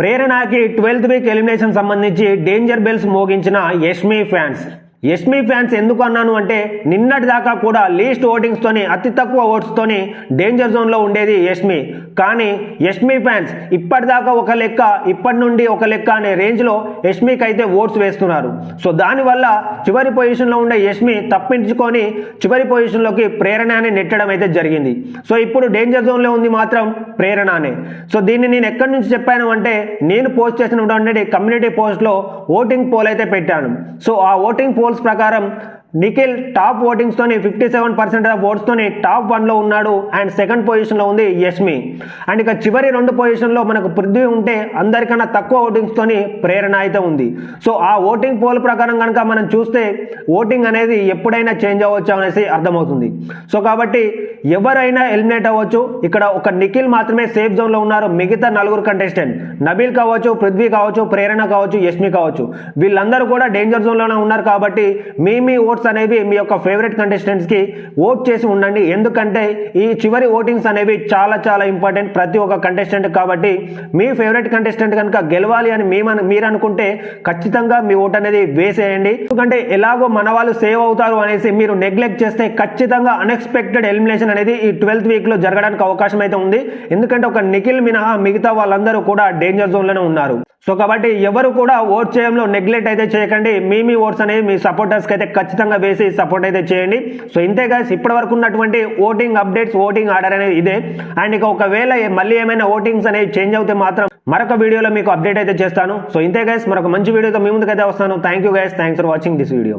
ప్రేరణకి twelfth week elimination సంబంధించి danger bells మోగించిన Yashmi fans. Yashmi fans ఎందుకు అన్నాను అంటే నిన్నటి దాకా కూడా లీస్ట్ ఓటింగ్స్తోని అతి తక్కువ ఓట్స్తోని డేంజర్ జోన్లో ఉండేది యష్మి. కానీ యష్మి ఫ్యాన్స్ ఇప్పటిదాకా ఒక లెక్క ఇప్పటి నుండి ఒక లెక్క అనే రేంజ్లో యష్మికి అయితే ఓట్స్ వేస్తున్నారు. సో దానివల్ల చివరి పొజిషన్లో ఉండే యష్మి తప్పించుకొని చివరి పొజిషన్లోకి ప్రేరణ అని నెట్టడం అయితే జరిగింది. సో ఇప్పుడు డేంజర్ జోన్లో ఉంది మాత్రం ప్రేరణ అనే సో దీన్ని నేను ఎక్కడి నుంచి చెప్పాను అంటే నేను పోస్ట్ చేసినటువంటి కమ్యూనిటీ పోస్ట్లో ఓటింగ్ పోల్ అయితే పెట్టాను. సో ఆ ఓటింగ్ పోల్స్ ప్రకారం నిఖిల్ టాప్ ఓటింగ్స్తోనే ఫిఫ్టీ సెవెన్ పర్సెంట్ ఆఫ్ ఓట్స్తోనే టాప్ వన్లో ఉన్నాడు అండ్ సెకండ్ పొజిషన్లో ఉంది యష్మి. అండ్ ఇక చివరి రెండు పొజిషన్లో మనకు పృథ్వీ ఉంటే అందరికన్నా తక్కువ ఓటింగ్స్తోని ప్రేరణ అయితే ఉంది. సో ఆ ఓటింగ్ పోల్ ప్రకారం కనుక మనం చూస్తే ఓటింగ్ అనేది ఎప్పుడైనా చేంజ్ అవ్వచ్చు అనేసి అర్థమవుతుంది. సో కాబట్టి ఎవరైనా ఎలిమినేట్ అవ్వచ్చు. ఇక్కడ ఒక నిఖిల్ మాత్రమే సేఫ్ జోన్లో ఉన్నారు. మిగతా నలుగురు కంటెస్టెంట్ నబీల్ కావచ్చు పృథ్వీ కావచ్చు ప్రేరణ కావచ్చు యష్మి కావచ్చు. వీళ్ళందరూ కూడా డేంజర్ జోన్లోనే ఉన్నారు కాబట్టి మీ మీ ఓట్స్ అనేవి మీ యొక్క ఫేవరెట్ కంటెస్టెంట్స్కి ఓట్ చేసి ఉండండి. ఎందుకంటే ఈ చివరి ఓటింగ్స్ అనేవి చాలా చాలా ఇంపార్టెంట్ ప్రతి ఒక్క కంటెస్టెంట్ కాబట్టి మీ ఫేవరెట్ కంటెస్టెంట్ కనుక గెలవాలి అని మేము మీరు అనుకుంటే ఖచ్చితంగా మీ ఓట్ అనేది వేసేయండి. ఎందుకంటే ఎలాగో మన వాళ్ళు సేవ్ అవుతారు అనేసి మీరు నెగ్లెక్ట్ చేస్తే ఖచ్చితంగా అన్ఎక్స్పెక్టెడ్ ఎలిమినేషన్ అనేది ఈ ట్వెల్త్ వీక్లో జరగడానికి అవకాశం అయితే ఉంది. ఎందుకంటే ఒక నిఖిల్ మినహా మిగతా వాళ్ళందరూ కూడా డేంజర్ జోన్లోనే ఉన్నారు. సో కాబట్టి ఎవరు కూడా ఓట్ చేయడంలో నెగ్లెక్ట్ అయితే చేయకండి. మీ మీ ఓట్స్ అనేవి మీ సపోర్టర్స్కి అయితే ఖచ్చితంగా వేసి సపోర్ట్ అయితే చేయండి. సో ఇంతే గాయస్ ఇప్పటి వరకు ఉన్నటువంటి ఓటింగ్ అప్డేట్స్ ఓటింగ్ ఆర్డర్ అనేది ఇదే. అండ్ ఇక ఒకవేళ మళ్ళీ ఏమైనా ఓటింగ్స్ అనేవి చేంజ్ అవుతే మాత్రం మరొక వీడియోలో మీకు అప్డేట్ అయితే చేస్తాను. సో ఇంతే గైస్ మరొక మంచి వీడియోతో మీ ముందుకైతే వస్తాను. Thank you guys thanks for watching this video